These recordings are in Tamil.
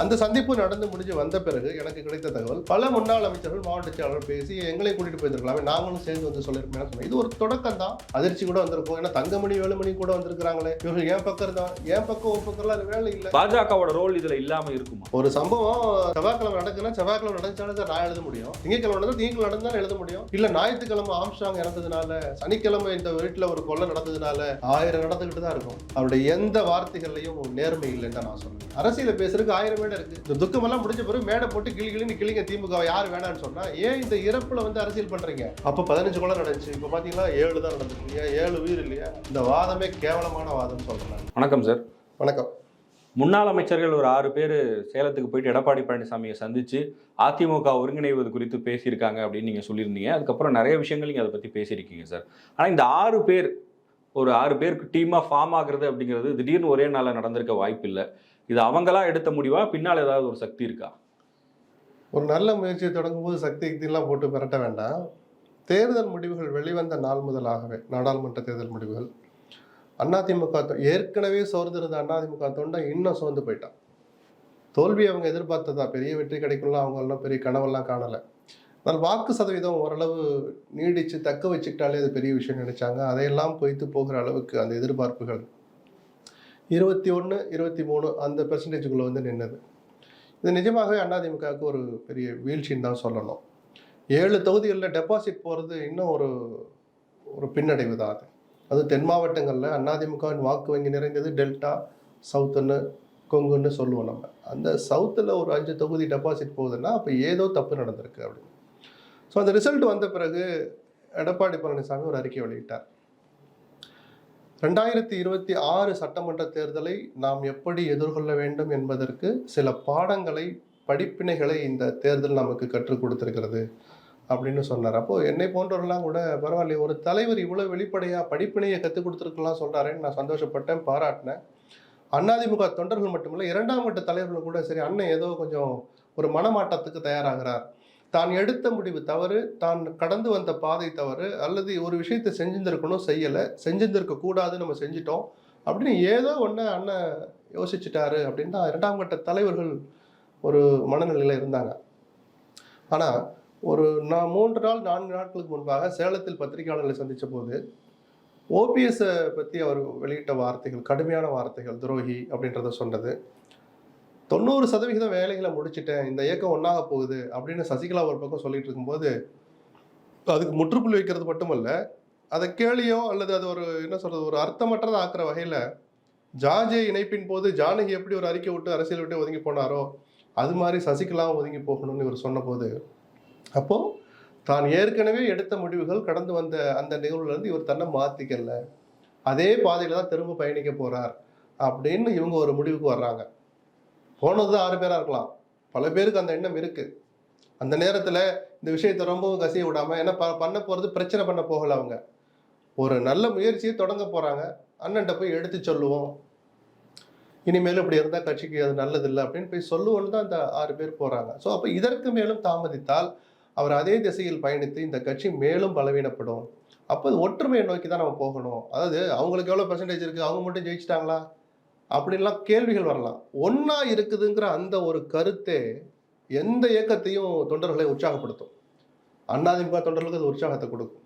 அந்த சந்திப்பு நடந்து முடிஞ்சு வந்த பிறகு எனக்கு கிடைத்த தகவல் பல முன்னாள் அமைச்சர்கள் மாவட்ட செயலாளர் பேசி எங்களை கூட்டிட்டு போயிருக்கலாமே நாங்களும் சேர்ந்து வந்து சொன்னேன். இது ஒரு தொடக்கம் தான். அதிர்ச்சி கூட வந்திருக்கும். ஏன்னா தங்கமணி வேலுமணி கூட வந்திருக்காங்களே இவர்கள் என் பக்கம் தான் என் பக்கம் உன் பக்கம்லாம் வேலை இல்லை? பாஜகவோட ரோல் இதுல இல்லாம இருக்குமா? ஒரு சம்பவம் செவ்வாய்க்கிழமை நடக்குதுன்னா செவ்வாய்க்கிழமை நடந்துச்சாலும் நான் எழுத முடியும். திங்கக்கிழமை நடந்தா திங்கக்கிழமை நடந்தாலும் எழுத முடியும். இல்ல ஞாயிற்றுக்கிழமை ஆம்ஸ்டாங் இறந்ததுனால சனிக்கிழமை இந்த வீட்டுல ஒரு கொலை நடந்ததுனால ஆயிரம் நடந்துகிட்டு தான் இருக்கும். அவருடைய எந்த வார்த்தைகள்லையும் நேர்மை இல்லைன்னு நான் சொல்றேன் அரசியல பேசுறதுக்கு ஆயிரம் மேடை இருக்கு. இந்த துக்கமெல்லாம் முடிஞ்ச பிறகு மேடை போட்டு கிளி கிளின்னு கிளிங்க திமுக யார் வேணாம்னு சொன்னா ஏன் இந்த இறப்புல வந்து அரசியல் பண்றீங்க? அப்ப பதினஞ்சு கொலை நடந்துச்சு. இப்ப பாத்தீங்கன்னா ஏழு தான் நடந்துருக்கு இல்லையா? ஏழு உயிர் இல்லையா? இந்த வாதமே கேவலமான வாதம் சொல்றேன். வணக்கம் சார். வணக்கம். முன்னாள் அமைச்சர்கள் ஒரு ஆறு பேர் சேலத்துக்கு போயிட்டு எடப்பாடி பழனிசாமியை சந்திச்சு அதிமுக ஒருங்கிணைவது குறித்து பேசியிருக்காங்க அப்படின்னு நீங்க சொல்லியிருந்தீங்க. அதுக்கப்புறம் நிறைய விஷயங்கள் நீங்க அதை பத்தி பேசியிருக்கீங்க சார். ஆனா இந்த ஆறு பேர் ஒரு ஆறு பேருக்கு டீமா ஃபார்ம் ஆகுறது அப்படிங்கிறது திடீர்னு ஒரே நாள்ல நடந்திருக்க வாய்ப்பு இல்லை. இது அவங்களா எடுத்த முடிவா? பின்னால் ஏதாவது ஒரு சக்தி இருக்கா? ஒரு நல்ல முயற்சியை தொடங்கும் போது சக்தி யுக்தியெல்லாம் போட்டு மிரட்ட வேண்டாம். தேர்தல் முடிவுகள் வெளிவந்த நாள் முதலாகவே நாடாளுமன்ற தேர்தல் முடிவுகள். அதிமுக ஏற்கனவே சோர்ந்திருந்த அதிமுக தொண்டை இன்னும் சோர்ந்து போயிட்டான். தோல்வி அவங்க எதிர்பார்த்ததா? பெரிய வெற்றி கிடைக்கும்லாம் அவங்கெல்லாம் பெரிய கனவெல்லாம் காணலை. ஆனால் வாக்கு சதவீதம் ஓரளவு நீடித்து தக்க வச்சுக்கிட்டாலே அது பெரிய விஷயம் நினைச்சாங்க. அதையெல்லாம் பொய்த்து போகிற அளவுக்கு அந்த எதிர்பார்ப்புகள் இருபத்தி ஒன்று இருபத்தி மூணு அந்த பெர்சன்டேஜுக்குள்ளே வந்து நின்னது. இது நிஜமாகவே அதிமுகவுக்கு ஒரு பெரிய வீழ்ச்சின்னு தான் சொல்லணும். ஏழு தொகுதிகளில் டெபாசிட் போகிறது இன்னும் ஒரு ஒரு பின்னடைவு தான் அது. அது தென் மாவட்டங்களில் அதிமுகவின் வாக்கு வங்கி நிறைந்தது டெல்டா சவுத்துன்னு கொங்குன்னு சொல்லுவோம் நம்ம. அந்த சவுத்தில் ஒரு அஞ்சு தொகுதி டெபாசிட் போகுதுன்னா அப்போ ஏதோ தப்பு நடந்திருக்கு அப்படின்னு. ஸோ அந்த ரிசல்ட் வந்த பிறகு எடப்பாடி பழனிசாமி ஒரு அறிக்கை வெளியிட்டார். ரெண்டாயிரத்தி இருபத்தி ஆறு சட்டமன்ற தேர்தலை நாம் எப்படி எதிர்கொள்ள வேண்டும் என்பதற்கு சில பாடங்களை படிப்பினைகளை இந்த தேர்தல் நமக்கு கற்றுக் கொடுத்திருக்கிறது அப்படின்னு சொன்னார். அப்போது என்னை போன்றவர்கள்லாம் கூட பரவாயில்லையே ஒரு தலைவர் இவ்வளோ வெளிப்படையாக படிப்பினையை கற்றுக் கொடுத்துருக்கலாம் சொல்கிறாரேன்னு நான் சந்தோஷப்பட்டேன் பாராட்டினேன். அதிமுக தொண்டர்கள் மட்டுமில்லை இரண்டாம் கட்ட தலைவர்கள் கூட சரி அண்ணன் ஏதோ கொஞ்சம் ஒரு மனமாட்டத்துக்கு தயாராகிறார். தான் எடுத்த முடிவு தவறு தான் கடந்து வந்த பாதை தவறு அல்லது ஒரு விஷயத்தை செஞ்சிருந்திருக்கணும் செய்யலை செஞ்சிருந்திருக்க கூடாது நம்ம செஞ்சிட்டோம் அப்படின்னு ஏதோ ஒன்று அண்ணன் யோசிச்சுட்டாரு அப்படின்னு தான் இரண்டாம் கட்ட தலைவர்கள் ஒரு மனநிலையில் இருந்தாங்க. ஆனால் ஒரு நான் மூன்று நாள் நான்கு நாட்களுக்கு முன்பாக சேலத்தில் பத்திரிகையாளர்களை சந்தித்த போது ஓபிஎஸை பற்றி அவர் வெளியிட்ட வார்த்தைகள் கடுமையான வார்த்தைகள் துரோகி அப்படின்றத சொன்னது. தொண்ணூறு சதவிகிதம் வேலைகளை முடிச்சிட்டேன். இந்த இயக்கம் ஒன்றாக போகுது அப்படின்னு சசிகலா ஒரு பக்கம் சொல்லிட்டு இருக்கும்போது அதுக்கு முற்றுப்புள்ளி வைக்கிறது மட்டுமல்ல அதை கேலியோ அல்லது அது ஒரு என்ன சொல்றது ஒரு அர்த்தமற்றதை ஆக்குற வகையில் ஜார்ஜே இணைப்பின் போது ஜானகி எப்படி ஒரு அறிக்கை விட்டு அரசியல் விட்டு ஒதுங்கி போனாரோ அது மாதிரி சசிகலாவும் ஒதுங்கி போகணும்னு இவர் சொன்னபோது அப்போ தான் ஏற்கனவே எடுத்த முடிவுகள் கடந்து வந்த அந்த நிகழ்வுலேருந்து இவர் தன்னை மாற்றிக்கல அதே பாதையில் தான் திரும்ப பயணிக்க போகிறார் அப்படின்னு இவங்க ஒரு முடிவுக்கு வர்றாங்க. போனது ஆறு பேரா இருக்கலாம். பல பேருக்கு அந்த எண்ணம் இருக்கு. அந்த நேரத்துல இந்த விஷயத்தை ரொம்பவும் கசிய விடாம ஏன்னா ப- பண்ண போறது பிரச்சனை பண்ண போகல அவங்க. ஒரு நல்ல முயற்சியை தொடங்க போறாங்க. அண்ணன்ட்ட போய் எடுத்து சொல்லுவோம். இனிமேல் இப்படி இருந்தால் கட்சிக்கு அது நல்லதில்லை அப்படின்னு போய் சொல்லுவோன்னு தான் அந்த ஆறு பேர் போகிறாங்க ஸோ அப்போ இதற்கு மேலும் தாமதித்தால் அவர் அதே திசையில் பயணித்து இந்த கட்சி மேலும் பலவீனப்படும். அப்போ ஒற்றுமையை நோக்கி தான் நம்ம போகணும். அதாவது அவங்களுக்கு எவ்வளோ பெர்சன்டேஜ் இருக்குது அவங்க மட்டும் ஜெயிச்சிட்டாங்களா? அப்படின்லாம் கேள்விகள் வரலாம். ஒன்றா இருக்குதுங்கிற அந்த ஒரு கருத்தே எந்த இயக்கத்தையும் தொண்டர்களை உற்சாகப்படுத்தும். அண்ணாதிமுக தொண்டர்களுக்கு அது உற்சாகத்தை கொடுக்கும்.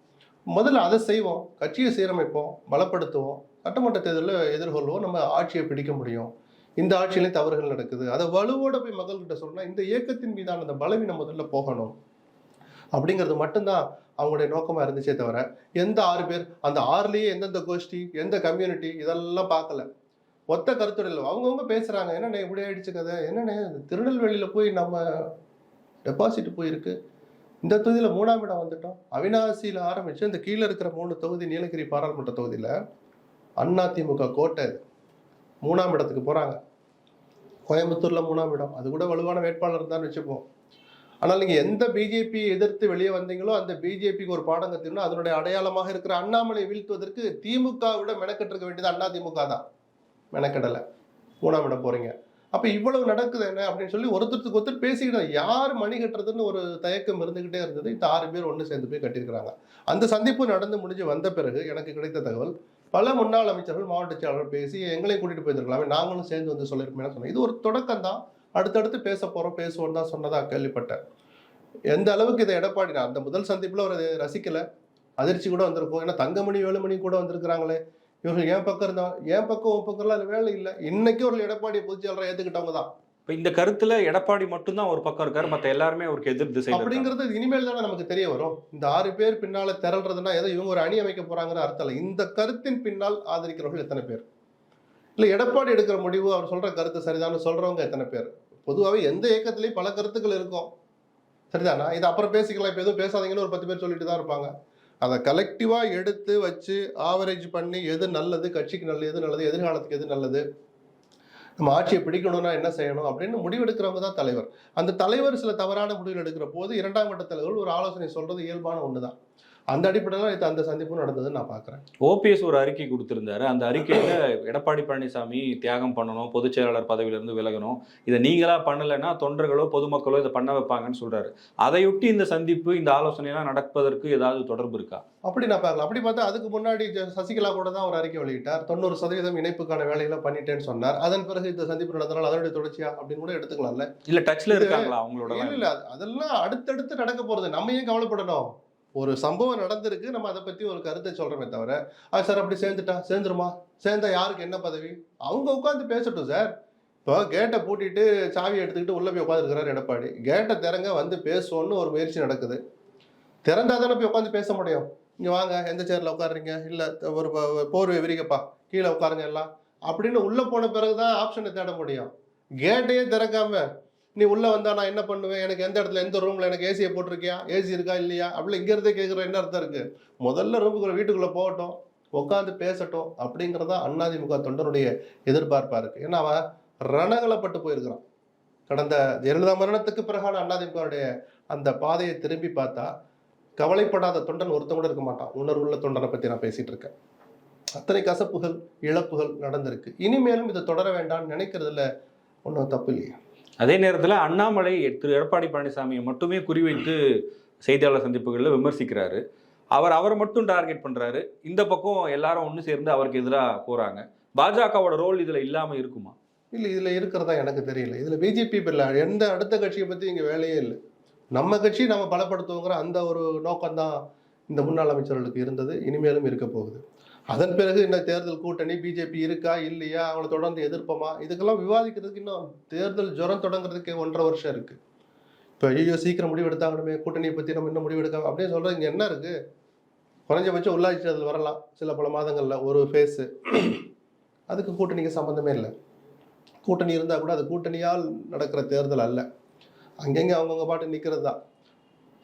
முதல்ல அதை செய்வோம். கட்சியை சீரமைப்போம் பலப்படுத்துவோம் சட்டமன்ற தேர்தலில் எதிர்கொள்வோம் நம்ம ஆட்சியை பிடிக்க முடியும். இந்த ஆட்சியிலையும் தவறுகள் நடக்குது. அதை வலுவோட போய் மக்கள்கிட்ட சொன்னா இந்த இயக்கத்தின் மீதான அந்த பலவீனம் முதல்ல போகணும். அப்படிங்கிறது மட்டும்தான் அவங்களுடைய நோக்கமாக இருந்துச்சே தவிர எந்த ஆறு பேர் அந்த ஆறுலேயே எந்தெந்த கோஷ்டி எந்த கம்யூனிட்டி இதெல்லாம் பார்க்கல. ஒத்த கருத்துடையில் அவங்கவுங்க பேசுறாங்க என்னண்ணே இப்படி ஆயிடுச்சு கதை? என்னண்ணே திருநெல்வேலியில போய் நம்ம டெபாசிட் போயிருக்கு. இந்த தொகுதியில மூணாம் இடம் வந்துட்டோம். அவினாசியில ஆரம்பிச்சு இந்த கீழே இருக்கிற மூணு தொகுதி நீலகிரி பாராளுமன்ற தொகுதியில அதிமுக கோட்டை மூணாம் இடத்துக்கு போறாங்க. கோயம்புத்தூர்ல மூணாம் இடம். அது கூட வலுவான வேட்பாளர் தான் வச்சுப்போம். ஆனால் நீங்க எந்த பிஜேபி எதிர்த்து வெளியே வந்தீங்களோ அந்த பிஜேபிக்கு ஒரு பாடம் கற்றுக்கணும் அதனுடைய அடையாளமாக இருக்கிற அண்ணாமலை வீழ்த்துவதற்கு திமுக விட மெனக்கெட்டு இருக்க வேண்டியது அண்ணா திமுக தான். மெனக்கெடலை. மூணாம் இடம் போகிறீங்க அப்போ இவ்வளவு நடக்குது என்ன அப்படின்னு சொல்லி ஒருத்தருக்கு ஒருத்தர் பேசிக்கிட்டு யார் மணி கட்டுறதுன்னு ஒரு தயக்கம் இருந்துக்கிட்டே இருந்தது. இந்த ஆறு பேர் ஒன்று சேர்ந்து போய் கட்டியிருக்கிறாங்க. அந்த சந்திப்பு நடந்து முடிஞ்சு வந்த பிறகு எனக்கு கிடைத்த தகவல் பல முன்னாள் அமைச்சர்கள் மாவட்ட செயலாளர் பேசி எங்களையும் கூட்டிகிட்டு போயிருக்கலாமே நாங்களும் சேர்ந்து வந்து சொல்லியிருக்கோம்னு சொன்னோம் இது ஒரு தொடக்கம் தான். அடுத்தடுத்து பேச போகிறோம் பேசுவோம் தான் சொன்னதாக கேள்விப்பட்டேன். எந்த அளவுக்கு இதை எடப்பாடி நான் அந்த முதல் சந்திப்பில் ஒரு ரசிக்கலை. அதிர்ச்சி கூட வந்திருக்கும். ஏன்னா தங்கமணி வேலுமணி கூட வந்திருக்கிறாங்களே. இவர்கள் என் பக்கம் இருந்தா என் பக்கம் உன் பக்கம்லாம் அது வேலை இல்லை. இன்னைக்கு ஒரு எடப்பாடி பொதுச்செயலரை ஏத்துக்கிட்டவங்க தான் இப்ப இந்த கருத்துல எடப்பாடி மட்டும்தான் ஒரு பக்கம் இருக்காரு மத்த எல்லாருமே அவருக்கு எதிர் இருக்காங்க. அப்படிங்கிறது இனிமேல் தானே நமக்கு தெரிய வரும். இந்த ஆறு பேர் பின்னால திரள்றதுன்னா ஏதோ இவங்க ஒரு அணி அமைக்க போறாங்கிற அர்த்தம் இல்லை. இந்த கருத்தின் பின்னால் ஆதரிக்கிறவர்கள் எத்தனை பேர்? இல்ல எடப்பாடி எடுக்கிற முடிவு அவர் சொல்ற கருத்து சரிதான்னு சொல்றவங்க எத்தனை பேர்? பொதுவாகவே எந்த இயக்கத்திலையும் பல கருத்துக்கள் இருக்கும். சரிதானா? இது அப்புறம் பேசிக்கலாம். இப்போ எதுவும் பேசாதீங்கன்னு ஒரு பத்து பேர் சொல்லிட்டு தான் இருப்பாங்க. அதை கலெக்டிவாக எடுத்து வச்சு ஆவரேஜ் பண்ணி எது நல்லது கட்சிக்கு நல்லது எது நல்லது எதிர்காலத்துக்கு எது நல்லது நம்ம ஆட்சியை பிடிக்கணும்னா என்ன செய்யணும் அப்படின்னு முடிவெடுக்கிறவங்க தான் தலைவர். அந்த தலைவர் சில தவறான முடிவுகள் எடுக்கிற போது இரண்டாம் கட்ட தலைவர்கள் ஒரு ஆலோசனை சொல்கிறது இயல்பான ஒன்று தான் அந்த அடிப்படையில் இது அந்த சந்திப்பு நடந்ததுன்னு நான் பார்க்குறேன் ஓபிஎஸ் ஒரு அறிக்கை கொடுத்திருந்தாரு. அந்த அறிக்கையில எடப்பாடி பழனிசாமி தியாகம் பண்ணணும் பொதுச் செயலாளர் பதவியிலிருந்து விலகணும். இதை நீங்களா பண்ணலைன்னா தொண்டர்களோ பொதுமக்களோ இதை பண்ண வைப்பாங்கன்னு சொல்றாரு. அதையொட்டி இந்த சந்திப்பு இந்த ஆலோசனை எல்லாம் நடப்பதற்கு ஏதாவது தொடர்பு இருக்கா? அப்படி நான் பார்க்கலாம் அப்படி பார்த்தா அதுக்கு முன்னாடி சசிகலா கூட தான் ஒரு அறிக்கை வெளியிட்டார். தொண்ணூறு சதவீதம் இணைப்புக்கான வேலைகளை பண்ணிட்டேன்னு சொன்னார். அதன் பிறகு இந்த சந்திப்பு நடந்தனால அதனுடைய தொடர்ச்சியா அப்படின்னு கூட எடுத்துக்கலாம்ல. இல்ல டச்ல இருக்காங்களா அவங்களோட இல்ல இல்ல அது- அதெல்லாம் அடுத்தடுத்து நடக்க போறது. நம்ம ஏன் கவலைப்படணும்? ஒரு சம்பவம் நடந்திருக்கு. நம்ம அதை பற்றி ஒரு கருத்தை சொல்கிறோமே தவிர. அது சார் அப்படி சேர்ந்துட்டா? சேர்ந்துருமா? சேர்ந்தா யாருக்கு என்ன பதவி? அவங்க உட்காந்து பேசட்டும் சார். இப்போ கேட்டை பூட்டிட்டு சாவி எடுத்துக்கிட்டு உள்ளே போய் உட்காந்துருக்கிறார் எடப்பாடி. கேட்டை திறங்க வந்து பேசுவோன்னு ஒரு முயற்சி நடக்குது. திறந்தா தானே போய் உட்காந்து பேச முடியும். இங்கே வாங்க எந்த சேரில் உட்காருறீங்க? இல்லை ஒரு போர்வை விரிக்கப்பா கீழே உட்காருங்க எல்லாம். அப்படின்னு உள்ளே போன பிறகு தான் ஆப்ஷனை தேட முடியும். கேட்டையே திறக்காம நீ உள்ளே வந்தால் நான் என்ன பண்ணுவேன்? எனக்கு எந்த இடத்துல எந்த ரூமில் எனக்கு ஏசியை போட்டிருக்கியா? ஏசி இருக்கா இல்லையா? அப்படி இங்கேருந்தே கேட்குற என்ன அர்த்தம் இருக்குது முதல்ல ரூமுக்குள்ள வீட்டுக்குள்ளே போகட்டும் உட்காந்து பேசட்டும் அப்படிங்கிறதா அண்ணாதிமுக தொண்டனுடைய எதிர்பார்ப்பாக இருக்குது ஏன்னா அவன் ரணகலப்பட்டு போயிருக்கிறான். கடந்த ஜெயலலிதா மரணத்துக்கு பிறகான அண்ணாதிமுகவுடைய அந்த பாதையை திரும்பி பார்த்தா கவலைப்படாத தொண்டன் ஒருத்தன் கூட இருக்க மாட்டான். உணர்வுள்ள தொண்டனை பற்றி நான் பேசிகிட்டு இருக்கேன். அத்தனை கசப்புகள் இழப்புகள் நடந்திருக்கு. இனிமேலும் இதை தொடர வேண்டாம்னு நினைக்கிறதுல ஒன்றும் தப்பு இல்லையா. அதே நேரத்தில் அண்ணாமலை திரு எடப்பாடி பழனிசாமியை மட்டுமே குறிவைத்து செய்தியாளர் சந்திப்புகளில் விமர்சிக்கிறாரு. அவர் அவரை மட்டும் டார்கெட் பண்ணுறாரு இந்த பக்கம் எல்லாரும் ஒன்று சேர்ந்து அவருக்கு எதிராக போகிறாங்க பாஜகவோட ரோல் இதில் இல்லாமல் இருக்குமா? இல்லை இதில் இருக்கிறதா எனக்கு தெரியல. இதில் பிஜேபி இல்லை. எந்த அடுத்த கட்சியை பற்றி இங்கே வேலையே இல்லை. நம்ம கட்சி நம்ம பலப்படுத்துவோங்கிற அந்த ஒரு நோக்கம்தான் இந்த முன்னாள் அமைச்சர்களுக்கு இருந்தது. இனிமேலும் இருக்க போகுது. அதன் பிறகு இன்னும் தேர்தல் கூட்டணி பிஜேபி இருக்கா இல்லையா அவங்களை தொடர்ந்து எதிர்ப்போமா? இதுக்கெல்லாம் விவாதிக்கிறதுக்கு இன்னும் தேர்தல் ஜுரம் தொடங்குறதுக்கு ஒன்றரை வருஷம் இருக்கு. இப்போ ஐயோ சீக்கிரம் முடிவெடுத்தாங்கணுமே கூட்டணியை பற்றி நம்ம இன்னும் முடிவெடுக்காம அப்படின்னு சொல்கிறது இங்கே என்ன இருக்குது குறைஞ்சபட்சம் உள்ளாட்சி தேர்தல் வரலாம் சில பல மாதங்களில் ஒரு ஃபேஸு அதுக்கு கூட்டணிக்கு சம்மந்தமே இல்லை. கூட்டணி இருந்தால் கூட அது கூட்டணியால் நடக்கிற தேர்தல் அல்ல. அங்கங்கே அவங்கவுங்க பாட்டு நிற்கிறது தான்.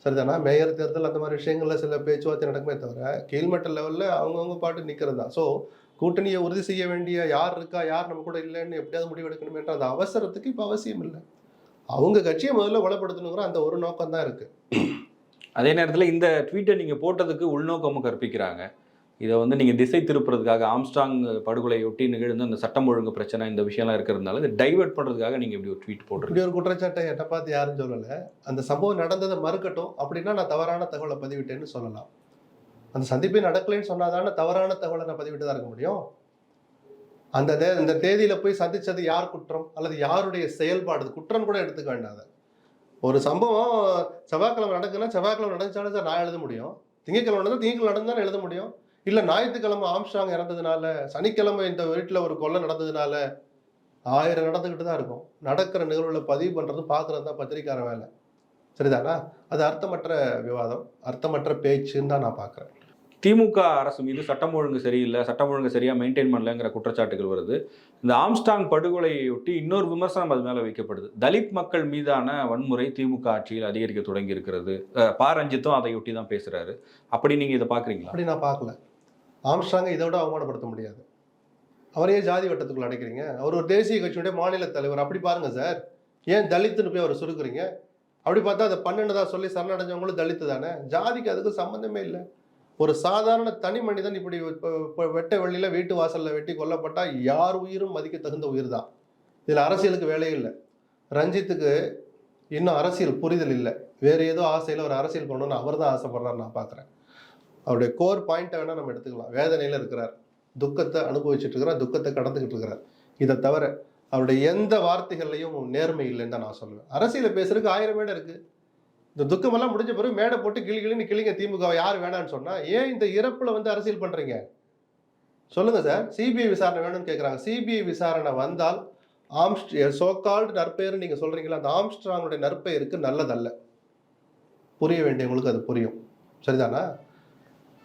சரிதானா? மேயர் தேர்தல் அந்த மாதிரி விஷயங்களில் சில பேச்சுவார்த்தை நடக்குமே தவிர கீழ்மட்ட லெவலில் அவங்கவுங்க பாட்டு நிற்கிறது தான் ஸோ கூட்டணியை உறுதி செய்ய வேண்டிய யார் இருக்கா யார் நம்ம கூட இல்லைன்னு எப்படியாவது முடிவெடுக்கணுமேன்ற அந்த அவசரத்துக்கு இப்போ அவசியம் இல்லை. அவங்க கட்சியை முதல்ல வளப்படுத்தணுங்கிற அந்த ஒரு நோக்கம் தான் இருக்குது அதே நேரத்தில் இந்த ட்வீட்டை நீங்கள் போட்டதுக்கு உள்நோக்கமும் கற்பிக்கிறாங்க. இதை வந்து நீங்க திசை திருப்புறதுக்காக ஆம்ஸ்டாங் படுகொலையொட்டி நிகழ்ந்த அந்த சட்டம் ஒழுங்கு பிரச்சனை இந்த விஷயம்லாம் இருக்கிறதுனால இதை டைவர்ட் பண்றதுக்காக நீங்க இப்படி ஒரு ட்வீட் போடுறீங்க இப்படி ஒரு குற்றச்சாட்டை என்னை பார்த்து யாரும் சொல்லலை. அந்த சம்பவம் நடந்ததை மறுக்கட்டும். அப்படின்னா நான் தவறான தகவலை பதிவிட்டேன்னு சொல்லலாம். அந்த சந்திப்பே நடக்கலைன்னு சொன்னாதானே தவறான தகவலை நான் பதிவிட்டு தான் இருக்க முடியும்? அந்த தே இந்த தேதியில போய் சந்திச்சது யார் குற்றம்? அல்லது யாருடைய செயல்பாடு? குற்றம் கூட எடுத்துக்க வேண்டாம் அதை. ஒரு சம்பவம் செவ்வாய்க்கிழமை நடக்குதுன்னா செவ்வாய்க்கிழமை நடந்துச்சாலும் சார் நான் எழுத முடியும். திங்கக்கிழமை நடந்தால் திங்கக்கிழமை நடந்தாலும் எழுத முடியும். இல்லை ஞாயிற்றுக்கிழமை ஆம்ஸ்டாங் இறந்ததுனால சனிக்கிழமை இந்த வீட்டில் ஒரு கொலை நடந்ததுனால ஆயிரம் நடந்துக்கிட்டு தான் இருக்கும். நடக்கிற நிகழ்வுகளை பதிவு பண்ணுறது பார்க்குறது தான் பத்திரிக்கார வேலை. சரிதானா? அது அர்த்தமற்ற விவாதம் அர்த்தமற்ற பேச்சுன்னு தான் நான் பார்க்குறேன் திமுக அரசு மீது சட்டம் ஒழுங்கு சரியில்லை சட்டம் ஒழுங்கு சரியா மெயின்டைன் பண்ணலங்கிற குற்றச்சாட்டுகள் வருது. இந்த ஆம்ஸ்டாங் படுகொலையொட்டி இன்னொரு விமர்சனம் அது மேல வைக்கப்படுது. தலித் மக்கள் மீதான வன்முறை திமுக ஆட்சியில் அதிகரிக்க தொடங்கி இருக்கிறது ப ரஞ்சித்தும் அதையொட்டி தான் பேசுறாரு. அப்படி நீங்க இதை பாக்குறீங்களா? அப்படி நான் பார்க்கல ஆம்ஸ்ட்ராங்கை இதை விட அவமானப்படுத்த முடியாது. அவரையே ஜாதி வட்டத்துக்குள்ள அடைக்கிறீங்க. அவர் ஒரு தேசிய கட்சியுடைய மாநில தலைவர். அப்படி பாருங்க சார். ஏன் தலித்துன்னு போய் அவர் சுருக்குறீங்க? அப்படி பார்த்தா அதை பண்ணுனதா சொல்லி சரணடைஞ்சவங்களும் தலித்து தானே? ஜாதிக்கு அதுக்கு சம்மந்தமே இல்லை. ஒரு சாதாரண தனி மனிதன் இப்படி வெட்ட வெளியில் வீட்டு வாசலில் வெட்டி கொல்லப்பட்டால் யார் உயிரும் மதிக்க தகுந்த உயிர் தான். இதில் அரசியலுக்கு வேலையே இல்லை. ரஞ்சித்துக்கு இன்னும் அரசியல் புரிதல் இல்லை. வேறு ஏதோ ஆசையில் ஒரு அரசியல் பண்ணணும்னு அவர் தான் ஆசைப்படுறாரு நான் பார்க்குறேன் அவருடைய கோர் பாயிண்ட்டை வேணால் நம்ம எடுத்துக்கலாம். வேதனையில் இருக்கிறார். துக்கத்தை அனுபவிச்சுட்டு இருக்கிறார். துக்கத்தை கடந்துக்கிட்டு இருக்கிறார். இதை தவிர அவருடைய எந்த வார்த்தைகள்லையும் நேர்மை இல்லைன்னு தான் நான் சொல்லுவேன். அரசியல் பேசுறதுக்கு ஆயிரம் மேடை இருக்கு. இந்த துக்கமெல்லாம் முடிஞ்ச பிறகு மேடை போட்டு கிளி கிளின்னு கிளிங்க திமுக யார் வேணான்னு சொன்னால் ஏன் இந்த இறப்பில் வந்து அரசியல் பண்ணுறீங்க சொல்லுங்கள் சார் சிபிஐ விசாரணை வேணும்னு கேட்குறாங்க சிபிஐ விசாரணை வந்தால் ஆம்ஸ்ட் சோகால்டு நற்பெயர் நீங்கள் சொல்கிறீங்களா அந்த ஆம்ஸ்ட்ராங்குடைய நற்பெயருக்கு நல்லதல்ல. புரிய வேண்டியவங்களுக்கு அது புரியும். சரிதானா?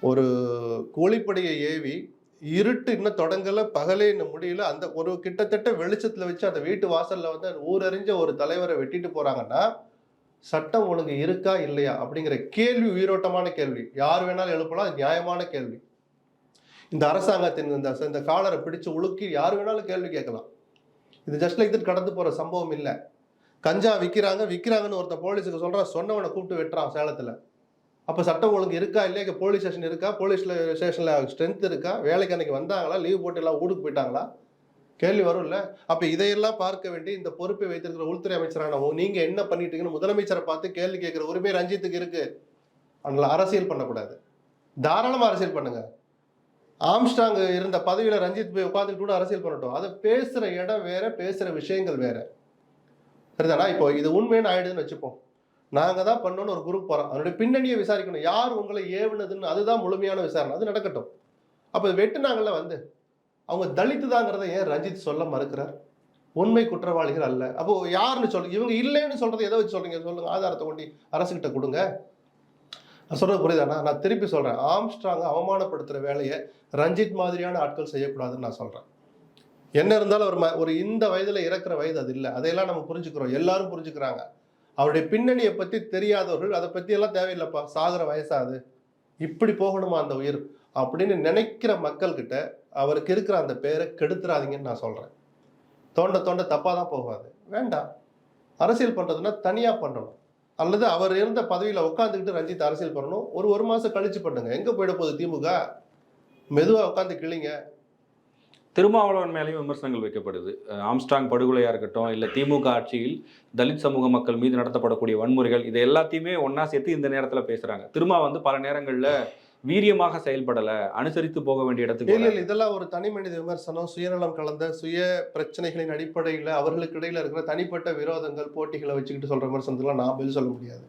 ஒரு கூலிப்படையை ஏவி இருட்டு இன்னும் தொடங்கல பகலே இன்னும் முடியல. அந்த ஒரு கிட்டத்தட்ட வெளிச்சத்துல வச்சு அந்த வீட்டு வாசல்ல வந்து ஊரறிஞ்ச ஒரு தலைவரை வெட்டிட்டு போறாங்கன்னா சட்டம் ஒழுங்கு இருக்கா இல்லையா அப்படிங்கிற கேள்வி உயிரோட்டமான கேள்வி. யார் வேணாலும் எழுப்பலாம் நியாயமான கேள்வி. இந்த அரசாங்கத்தின் இந்த இந்த காலரை பிடிச்சு உலுக்கி யார் வேணாலும் கேள்வி கேட்கலாம். இது ஜஸ்ட் லைக் இது கடந்து போற சம்பவம் இல்லை. கஞ்சா விற்கிறாங்க விற்கிறாங்கன்னு ஒருத்த போலீஸுக்கு சொல்றான் சொன்னவனை கூப்பிட்டு வெட்டுறான் சேலத்துல. அப்போ சட்டம் ஒழுங்கு இருக்கா? இல்லையா? போலீஸ் ஸ்டேஷன் இருக்கா? போலீஸ் ஸ்டேஷனில் ஸ்ட்ரென்த் இருக்கா? வேலைக்கு அன்றைக்கி வந்தாங்களா? லீவ் போட்டு எல்லாம் ஊருக்கு போயிட்டாங்களா? கேள்வி வரும்ல அப்போ இதையெல்லாம் பார்க்க வேண்டி இந்த பொறுப்பை வைத்திருக்கிற உள்துறை அமைச்சரான நீங்கள் என்ன பண்ணிட்டீங்கன்னு முதலமைச்சரை பார்த்து கேள்வி கேட்குற உரிமை ரஞ்சித்துக்கு இருக்குது அதனால அரசியல் பண்ணக்கூடாது. தாராளமாக அரசியல் பண்ணுங்க. ஆம்ஸ்டாங் இருந்த பதவியில் ரஞ்சித் போய் உட்காந்துட்டு கூட அரசியல் பண்ணட்டும். அதை பேசுகிற இடம் வேற பேசுகிற விஷயங்கள் வேற. சரிதானா? இப்போ இது உண்மைன்னு ஆயிடுதுன்னு வச்சுப்போம். நாங்கள் தான் பண்ணோன்னு ஒரு குரூப் போகிறோம் அதனுடைய பின்னணியை விசாரிக்கணும். யார் உங்களை ஏவுனதுன்னு அதுதான் முழுமையான விசாரணை. அது நடக்கட்டும். அப்போ வெட்டுனாங்கல்ல வந்து. அவங்க தலித்து தாங்கிறத ஏன் ரஞ்சித் சொல்ல மறுக்கிறார்? உண்மை குற்றவாளிகள் அல்ல. அப்போ யாருன்னு சொல்லுங்க இவங்க இல்லைன்னு சொல்றது எதை வச்சு சொல்றீங்க? சொல்லுங்க. ஆதாரத்தை கொண்டு அரசுகிட்ட கொடுங்க. நான் சொல்றது புரியுதாண்ணா? நான் திருப்பி சொல்றேன். ஆம்ஸ்ட்ராங்க அவமானப்படுத்துற வேலையை ரஞ்சித் மாதிரியான ஆட்கள் செய்யக்கூடாதுன்னு நான் சொல்றேன். என்ன இருந்தாலும் ஒரு ம- ஒரு இந்த வயதுல இறக்குற வயது அது இல்லை. அதையெல்லாம் நம்ம புரிஞ்சுக்கிறோம். எல்லாரும் புரிஞ்சுக்கிறாங்க. அவருடைய பின்னணியை பற்றி தெரியாதவர்கள் அதை பற்றியெல்லாம் எல்லாம் தேவையில்லைப்பா. சாகுற வயசாது. இப்படி போகணுமா அந்த உயிர்? அப்படின்னு நினைக்கிற மக்கள்கிட்ட அவருக்கு இருக்கிற அந்த பேரை கெடுத்துறாதீங்கன்னு நான் சொல்கிறேன் தோண்ட தோண்ட தப்பாக தான் போகாது. வேண்டாம். அரசியல் பண்ணுறதுன்னா தனியாக பண்ணணும். அல்லது அவர் இருந்த பதவியில் உட்காந்துக்கிட்டு ரஞ்சித் அரசியல் பண்ணணும். ஒரு ஒரு மாதம் கழிச்சு பண்ணுங்க. எங்கே போயிட போகுது திமுக? மெதுவாக உட்காந்து கிளிங்க திருமாவளவன் மேலேயும் விமர்சனங்கள் வைக்கப்படுது. அஹ் ஆம்ஸ்ட்ராங் படுகொலையா இருக்கட்டும் இல்ல திமுக ஆட்சியில் தலித் சமூக மக்கள் மீது நடத்தப்படக்கூடிய வன்முறைகள் இதை எல்லாத்தையுமே ஒண்ணா சேர்த்து இந்த நேரத்துல பேசுறாங்க. திருமா வந்து பல நேரங்கள்ல வீரியமாக செயல்படல அனுசரித்து போக வேண்டிய இடத்துக்கு இல்ல இதெல்லாம் ஒரு தனி மனித விமர்சனம் சுயநலம் கலந்த சுய பிரச்சனைகளின் அடிப்படையில் அவர்களுக்கு இடையில இருக்கிற தனிப்பட்ட விரோதங்கள் போட்டிகளை வச்சுக்கிட்டு சொல்ற விமர்சனத்துக்குலாம் நான் பதில் சொல்ல முடியாது.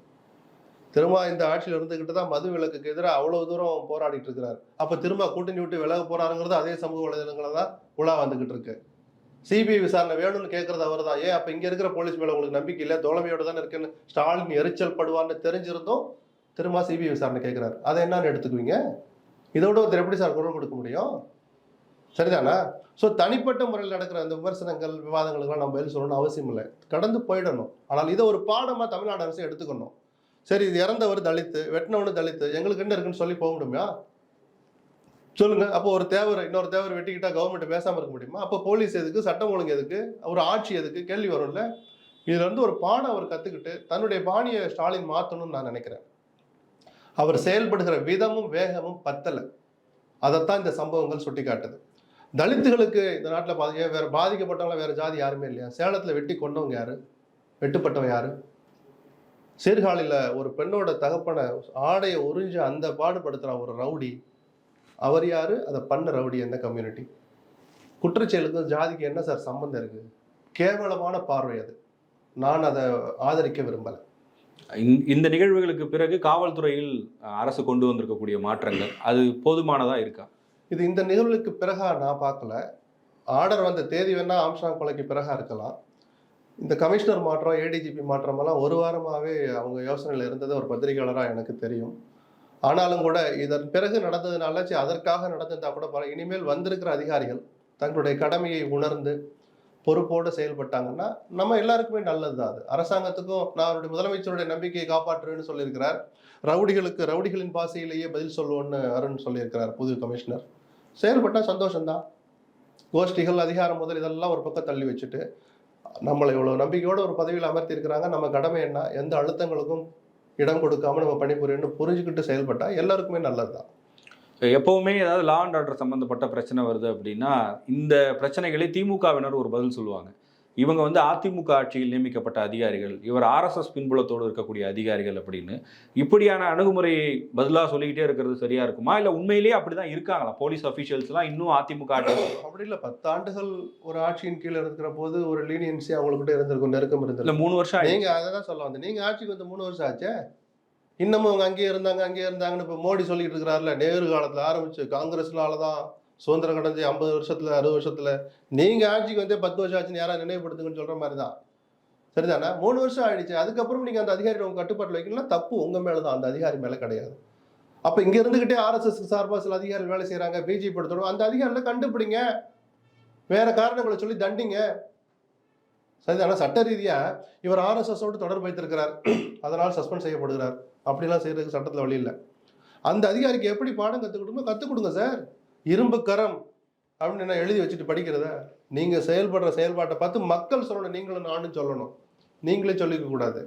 திரும்ப இந்த ஆட்சியில் இருந்துகிட்டு தான் மது விலக்குக்கு எதிராக அவ்வளவு தூரம் போராடிட்டு இருக்கிறார். அப்ப திரும்ப கூட்டணி விட்டு விலக போறாருங்கிறது அதே சமூக வலைதளங்களை தான் உலா வந்துகிட்டு இருக்கு. சிபிஐ விசாரணை வேணும்னு கேட்கறது அவர் தான் ஏன் அப்ப இங்க இருக்கிற போலீஸ் மேல உங்களுக்கு நம்பிக்கை இல்லை? தோழமையோட தானே இருக்குன்னு ஸ்டாலின் எரிச்சல் படுவான்னு தெரிஞ்சிருந்தும் திரும்ப சிபிஐ விசாரணை கேட்கிறாரு அதை என்னன்னு எடுத்துக்குவீங்க? இதோட ஒருத்தர் எப்படி சார் குரல் கொடுக்க முடியும்? சரிதானா? ஸோ தனிப்பட்ட முறையில் நடக்கிற அந்த விமர்சனங்கள் விவாதங்களுக்கெல்லாம் நம்ம பதில் சொல்லணும்னு அவசியம் இல்லை. கடந்து போயிடணும். ஆனால் இதை ஒரு பாடமாக தமிழ்நாடு அரசு எடுத்துக்கணும். சரி இது இறந்தவர் தலித்து வெட்டினவனு தலித்து எங்களுக்கு என்ன இருக்குன்னு சொல்லி போக முடியுமா? சொல்லுங்க. அப்போ ஒரு தேவர் இன்னொரு தேவர் வெட்டிக்கிட்டா கவர்மெண்ட் பேசாமல் இருக்க முடியுமா? அப்போ போலீஸ் எதுக்கு சட்டம் ஒழுங்கு எதுக்கு ஒரு ஆட்சி எதுக்கு கேள்வி வரும்ல. இதுல இருந்து ஒரு பாடம் அவர் கத்துக்கிட்டு தன்னுடைய பாணியை ஸ்டாலின் மாற்றணும்னு நான் நினைக்கிறேன். அவர் செயல்படுகிற விதமும் வேகமும் பத்தல. அதைத்தான் இந்த சம்பவங்கள் சுட்டி காட்டுது தலித்துகளுக்கு இந்த நாட்டில் பாதி வேறு பாதிக்கப்பட்டவங்களாம் வேறு ஜாதி யாருமே இல்லையா? சேலத்தில் வெட்டி கொண்டவங்க யாரு? வெட்டுப்பட்டவன் யாரு? சீர்காழியில ஒரு பெண்ணோட தகப்பனை ஆடையை உறிஞ்சு அந்த பாடுபடுத்துற ஒரு ரவுடி அவர் யாரு? அதை பண்ண ரவுடி எந்த கம்யூனிட்டி குற்றச்செயலுக்கும் ஜாதிக்கு என்ன சார் சம்பந்தம் இருக்கு? கேவலமான பார்வை அது. நான் அதை ஆதரிக்க விரும்பல. இந்த- நிகழ்வுகளுக்கு பிறகு காவல்துறையில் அரசு கொண்டு வந்திருக்கக்கூடிய மாற்றங்கள் அது போதுமானதா இருக்கா? இது இந்த நிகழ்வுக்கு பிறகா நான் பார்க்கல. ஆர்டர் வந்த தேதி வேணா ஆம்ஸ்டாங் கொலைக்கு பிறகா இருக்கலாம். இந்த கமிஷனர் மாற்றம் ஏடிஜிபி மாற்றமெல்லாம் ஒரு வாரமாகவே அவங்க யோசனையில் இருந்தது ஒரு பத்திரிகையாளராக எனக்கு தெரியும். ஆனாலும் கூட இதன் பிறகு நடந்ததுனால சரி அதற்காக நடந்திருந்தா கூட பல இனிமேல் வந்திருக்கிற அதிகாரிகள் தங்களுடைய கடமையை உணர்ந்து பொறுப்போடு செயல்பட்டாங்கன்னா நம்ம எல்லாருக்குமே நல்லது தான் அது. அரசாங்கத்துக்கும் நான் அவருடைய முதலமைச்சருடைய நம்பிக்கையை காப்பாற்றுவேன்னு சொல்லியிருக்கிறார். ரவுடிகளுக்கு ரவுடிகளின் பாசையிலேயே பதில் சொல்லுவோன்னு அருண் சொல்லியிருக்கிறார் புது கமிஷனர். செயல்பட்டால் சந்தோஷம்தான். கோஷ்டிகள் அதிகாரம் முதல் இதெல்லாம் ஒரு பக்கம் தள்ளி வச்சுட்டு நம்மளை இவ்வளோ நம்பிக்கையோட ஒரு பதவியில் அமர்த்தியிருக்கிறாங்க. நம்ம கடமை என்ன? எந்த அழுத்தங்களுக்கும் இடம் கொடுக்காம நம்ம பணிபுரியணும்னு புரிஞ்சுக்கிட்டு செயல்பட்டால் எல்லாருக்குமே நல்லது தான் எப்போவுமே ஏதாவது லா அண்ட் ஆர்டர் சம்மந்தப்பட்ட பிரச்சனை வருது அப்படின்னா இந்த பிரச்சனைகளை திமுகவினர் ஒரு பதில் சொல்லுவாங்க. இவங்க வந்து அதிமுக ஆட்சியில் நியமிக்கப்பட்ட அதிகாரிகள் இவர் ஆர்எஸ்எஸ் பின்புலத்தோடு இருக்கக்கூடிய அதிகாரிகள் அப்படின்னு இப்படியான அணுகுமுறையை பதிலாக சொல்லிக்கிட்டே இருக்கிறது சரியா இருக்குமா? இல்லை உண்மையிலேயே அப்படிதான் இருக்காங்களா? போலீஸ் அஃபீஷியல்ஸ்லாம் இன்னும் அதிமுக ஆட்சி அப்படி இல்லை பத்தாண்டுகள் ஒரு ஆட்சியின் கீழே இருக்கிற போது ஒரு லீனியன்சி அவங்கள்கிட்ட இருந்திருக்கும் நெருக்கம் இருந்திருக்கும். மூணு வருஷம். நீங்க அதை தான் சொல்ல வந்து நீங்க ஆட்சிக்கு வந்து மூணு வருஷம் ஆச்சே? இன்னமும் அவங்க அங்கேயே இருந்தாங்க அங்கேயே இருந்தாங்கன்னு இப்போ மோடி சொல்லிட்டு இருக்கிறாருல நேரு காலத்துல ஆரம்பிச்சு காங்கிரஸ்னால தான் சுதந்திரம் கடந்து ஐம்பது வருஷத்தில் அறுபது வருஷத்தில் நீங்கள் ஆட்சிக்கு வந்து பத்து வருஷம் ஆச்சுன்னு யாராவது நினைவுபடுத்துங்கன்னு சொல்கிற மாதிரி தான். சரிதானே? மூணு வருஷம் ஆயிடுச்சு. அதுக்கப்புறம் நீங்கள் அந்த அதிகாரி உங்கள் கட்டுப்பாட்டில் வைக்கலாம் தப்பு உங்கள் மேலே தான் அந்த அதிகாரி மேலே கிடையாது. அப்போ இங்கே இருந்துக்கிட்டே ஆர்எஸ்எஸ் சார்பா சில அதிகாரிகள் வேலை செய்கிறாங்க பிஜேபி படுத்தணும். அந்த அதிகாரிகளை கண்டுபிடிங்க. வேறு காரணங்களை சொல்லி தண்டிங்க. சரிதானே? சட்ட ரீதியாக இவர் ஆர்எஸ்எஸோடு தொடர்பு வைத்திருக்கிறார். அதனால் சஸ்பெண்ட் செய்யப்படுகிறார். அப்படிலாம் செய்கிறதுக்கு சட்டத்தில் வழி இல்லை. அந்த அதிகாரிக்கு எப்படி பாடம் கற்றுக் கொடுக்கணும் கற்றுக் கொடுங்க சார் இரும்பு கரம் அப்படின்னு நான் எழுதி வச்சுட்டு படிக்கிறத நீங்கள் செயல்படுற செயல்பாட்டை பார்த்து மக்கள் சொல்லணும். நீங்களும் நானும் சொல்லணும். நீங்களே சொல்லிக்க கூடாது.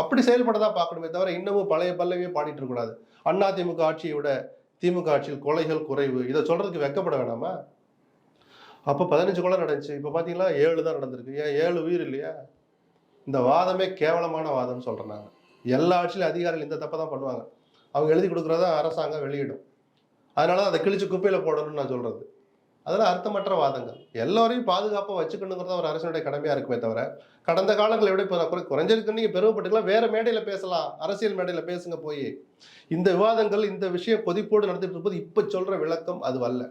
அப்படி செயல்படதா பார்க்கணுமே தவிர இன்னமும் பழைய பல்லவியே பாடிட்டு இருக்கக்கூடாது அண்ணா திமுக ஆட்சியை விட திமுக ஆட்சியில் கொலைகள் குறைவு. இதை சொல்றதுக்கு வெக்கப்பட வேணாமா? அப்போ பதினஞ்சு கொலை நடந்துச்சு. இப்போ பார்த்தீங்களா ஏழு தான் நடந்திருக்கு. ஏன் ஏழு உயிர் இல்லையா? இந்த வாதமே கேவலமான வாதம்னு சொல்கிறேன் நான். எல்லா ஆட்சியிலும் அதிகாரிகள் இந்த தப்பை தான் பண்ணுவாங்க. அவங்க எழுதி கொடுக்குறத அரசாங்கம் வெளியிடும். அதனால அதை கிழிச்சு குப்பையில் போடணும்னு நான் சொல்கிறது அதெல்லாம் அர்த்தமற்ற வாதங்கள். எல்லோரையும் பாதுகாப்பாக வச்சுக்கணுங்கிறத ஒரு அரசனுடைய கடமையாக இருக்குமே தவிர கடந்த காலங்களை விட இப்போ குறை குறைஞ்சிருக்கு நீங்கள் பெருமைப்பட்டுக்கலாம். வேறு மேடையில் பேசலாம். அரசியல் மேடையில் பேசுங்க போய். இந்த விவாதங்கள் இந்த விஷயம் கொதிப்போடு நடத்திட்டு இருக்கும்போது இப்போ சொல்கிற விளக்கம் அது அல்ல.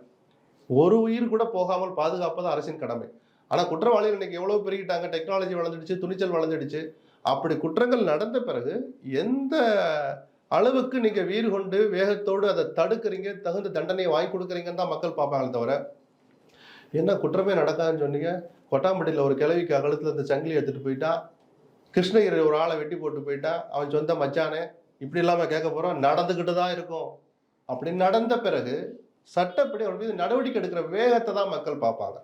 ஒரு உயிர் கூட போகாமல் பாதுகாப்பது அரசின் கடமை. ஆனால் குற்றவாளிகள் இன்றைக்கி எவ்வளோ பெருகிட்டாங்க? டெக்னாலஜி வளர்ந்துடுச்சு துணிச்சல் வளர்ந்துடுச்சு. அப்படி குற்றங்கள் நடந்த பிறகு எந்த அளவுக்கு நீங்கள் வீறு கொண்டு வேகத்தோடு அதை தடுக்கிறீங்க தகுந்த தண்டனையை வாங்கி கொடுக்குறீங்கன்னு தான் மக்கள் பார்ப்பாங்களே தவிர என்ன குற்றமே நடக்காதுன்னு சொன்னீங்க. கொட்டாம்பட்டியில் ஒரு கிழவிக்கு அகலத்தில் அந்த சங்கிலி எடுத்துகிட்டு போயிட்டா கிருஷ்ணகிரி ஒரு ஆளை வெட்டி போட்டு போயிட்டா அவன் சொந்த மச்சானே இப்படி இல்லாமல் கேட்க போகிறோம் நடந்துக்கிட்டு தான் இருக்கும். அப்படி நடந்த பிறகு சட்டப்படி அவர் மீது நடவடிக்கை எடுக்கிற வேகத்தை தான் மக்கள் பார்ப்பாங்க.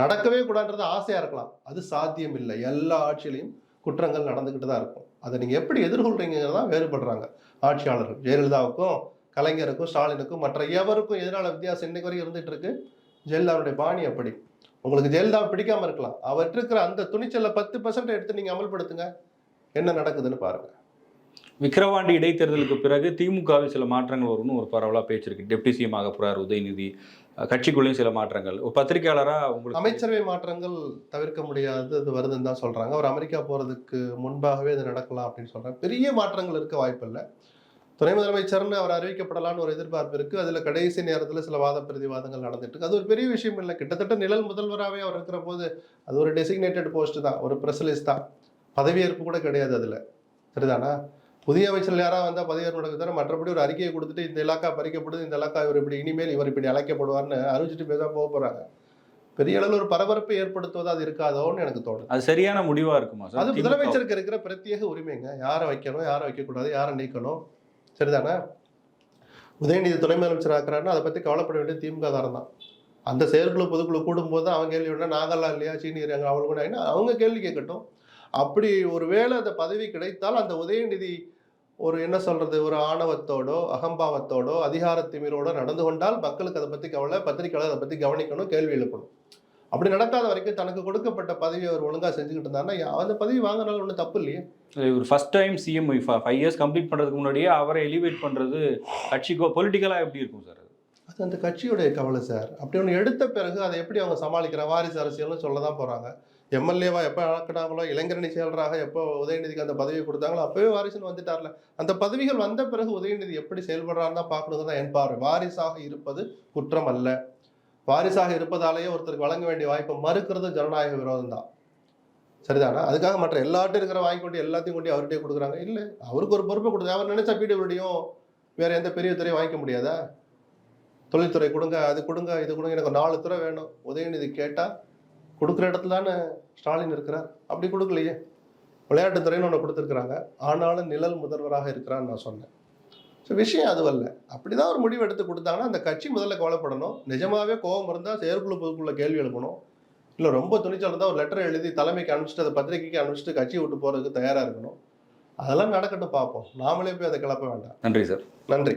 நடக்கவே கூடாதுன்றது ஆசையாக இருக்கலாம். அது சாத்தியம் இல்லை. எல்லா ஆட்சியிலையும் குற்றங்கள் நடந்துக்கிட்டு தான் இருக்கும். அதை நீங்கள் எப்படி எதிர்கொள்றீங்கிறது தான் வேறுபடுறாங்க. ஆட்சியாளர்கள் ஜெயலலிதாவுக்கும் கலைஞருக்கும் ஸ்டாலினுக்கும் மற்ற எவருக்கும் எதிரான வித்தியாசம் இன்னைக்கு வரைக்கும் இருந்துட்டு இருக்கு? ஜெயலலிதாவுடைய பாணி அப்படி உங்களுக்கு ஜெயலலிதாவை பிடிக்காம இருக்கலாம். அவர் இருக்கிற அந்த துணிச்சலை பத்து பர்சன்ட் எடுத்து நீங்கள் அமல்படுத்துங்க. என்ன நடக்குதுன்னு பாருங்க. விக்கிரவாண்டி இடைத்தேர்தலுக்கு பிறகு திமுகவில் சில மாற்றங்கள் வரும்னு ஒரு பரவலாக பேச்சு இருக்கு டெப்டி சிஎம் ஆக போறார் உதயநிதி. கட்சிக்குள்ளேயும் சில மாற்றங்கள். ஒரு பத்திரிகையாளராக உங்களுக்கு அமைச்சரவை மாற்றங்கள் தவிர்க்க முடியாது அது வருதுன்னு தான் சொல்றாங்க. அவர் அமெரிக்கா போறதுக்கு முன்பாகவே இது நடக்கலாம் அப்படின்னு சொல்றாங்க. பெரிய மாற்றங்கள் இருக்க வாய்ப்பில்லை. துணை முதலமைச்சர்னு அவர் அறிவிக்கப்படலாம்னு ஒரு எதிர்பார்ப்பு இருக்கு. அதுல கடைசி நேரத்துல சில வாத பிரதிவாதங்கள் நடந்துட்டு இருக்கு. அது ஒரு பெரிய விஷயம் இல்லை. கிட்டத்தட்ட நிழல் முதல்வராகவே அவர் இருக்கிற போது அது ஒரு டெசிக்னேட்டட் போஸ்ட் தான். ஒரு பிரசலிஸ்ட் தான். பதவியேற்பு கூட கிடையாது அதுல. சரிதானா? புதிய அமைச்சர்கள் யாராவது வந்தால் பதவியேற்பு நடக்குது மற்றபடி ஒரு அறிக்கையை கொடுத்துட்டு இந்த இலாக்கா பறிக்கப்படுது இந்த இலாக்கா இவர் இப்படி இனிமேல் இவர் இப்படி அழைக்கப்படுவார்னு அறிவிச்சிட்டு போய் தான் போக போறாங்க. பெரிய அளவில் ஒரு பரபரப்பை ஏற்படுத்துவது அது இருக்காதோன்னு எனக்கு தோணுது. அது சரியான முடிவா இருக்குமா அது முதலமைச்சருக்கு இருக்கிற பிரத்யேக உரிமைங்க. யாரை வைக்கணும் யாரை வைக்கக்கூடாது யாரை நீக்கணும் சரிதானே? உதயநிதி துணை முதலமைச்சர் ஆக்குறாருன்னா அதை பற்றி கவலைப்பட வேண்டிய திமுக காரம் தான். அந்த செயற்குழு பொதுக்குழு கூடும்போது அவன் கேள்வி விட நாங்கள்லாம் இல்லையா? சீனியர் அங்கே அவங்க கூட என்ன? அவங்க கேள்வி கேட்கட்டும். அப்படி ஒரு வேளை அந்த பதவி கிடைத்தால் அந்த உதயநிதி ஒரு என்ன சொல்றது? ஒரு ஆணவத்தோடோ அகம்பாவத்தோடோ அதிகார திமிரோடோ நடந்து கொண்டால் மக்களுக்கு அதை பற்றி கவலை பத்திரிகையாளர் அதை பற்றி கவனிக்கணும் கேள்வி எழுப்பணும். அப்படி நடக்காத வரைக்கும் தனக்கு கொடுக்கப்பட்ட பதவியை அவர் ஒழுங்கா செஞ்சுக்கிட்டு இருந்தாருன்னா அந்த பதவி வாங்கினாலும் ஒன்றும் தப்பு இல்லையே. ஒரு first time CM five years complete பண்றதுக்கு முன்னாடியே அவரை எலிவேட் பண்றது கட்சிக்கோ பொலிட்டிக்கலா எப்படி இருக்கும் சார் அது? அந்த கட்சியுடைய கவலை சார் அப்படி ஒன்று எடுத்த பிறகு அதை எப்படி அவங்க சமாளிக்கிற? வாரிசு அரசியல்னு சொல்ல தான் போகிறாங்க எம்எல்ஏவா எப்போ ஆக்கினாங்களோ இளைஞரணி செயலராக எப்போ உதயநிதிக்கு அந்த பதவி கொடுத்தாங்களோ அப்பவே வாரிசுன்னு வந்துட்டார்ல. அந்த பதவிகள் வந்த பிறகு உதயநிதி எப்படி செயல்படுறான்னு தான் பார்க்கணுங்க தான் என் பார்வை. வாரிசாக இருப்பது குற்றம் அல்ல. வாரிசாக இருப்பதாலேயே ஒருத்தருக்கு வழங்க வேண்டிய வாய்ப்பை மறுக்கிறது ஜனநாயக விரோதம் தான் சரிதானா? அதுக்காக மற்ற எல்லார்ட்டும் இருக்கிற வாங்கி கொண்டு எல்லாத்தையும் கொண்டு அவர்கிட்டயே கொடுக்குறாங்க. இல்லை அவருக்கு ஒரு பொறுப்பை கொடுத்து அவர் நினைச்சா பிடபிள்யூடியும் வேற எந்த பெரிய துறையும் வாங்கிக்க முடியாதா? தொழில்துறை கொடுங்க அது கொடுங்க இது கொடுங்க எனக்கு நாலு துறை வேணும். உதயநிதி கேட்டால் கொடுக்குற இடத்துல தானே ஸ்டாலின் இருக்கிறார்? அப்படி கொடுக்கலையே. விளையாட்டுத்துறைன்னு ஒன்று கொடுத்துருக்குறாங்க. ஆனாலும் நிழல் முதல்வராக இருக்கிறான்னு நான் சொன்னேன். ஸோ விஷயம் அதுவல்ல அப்படி தான் ஒரு முடிவு எடுத்து கொடுத்தாங்கன்னா அந்த கட்சி முதல்ல கவலைப்படணும். நிஜமாவே கோபம் இருந்தால் செயற்குழு பொதுக்குள்ள கேள்வி எழுப்பணும். இல்லை ரொம்ப துணிச்சல் இருந்தால் ஒரு லெட்டர் எழுதி தலைமைக்கு அனுப்பிச்சிட்டு அதை பத்திரிக்கைக்கு அனுப்பிச்சிட்டு கட்சியை விட்டு போகிறதுக்கு தயாராக இருக்கணும். அதெல்லாம் நடக்கட்டும் பார்ப்போம். நாமளே போய் அதை கிளப்ப வேண்டாம். நன்றி சார். நன்றி.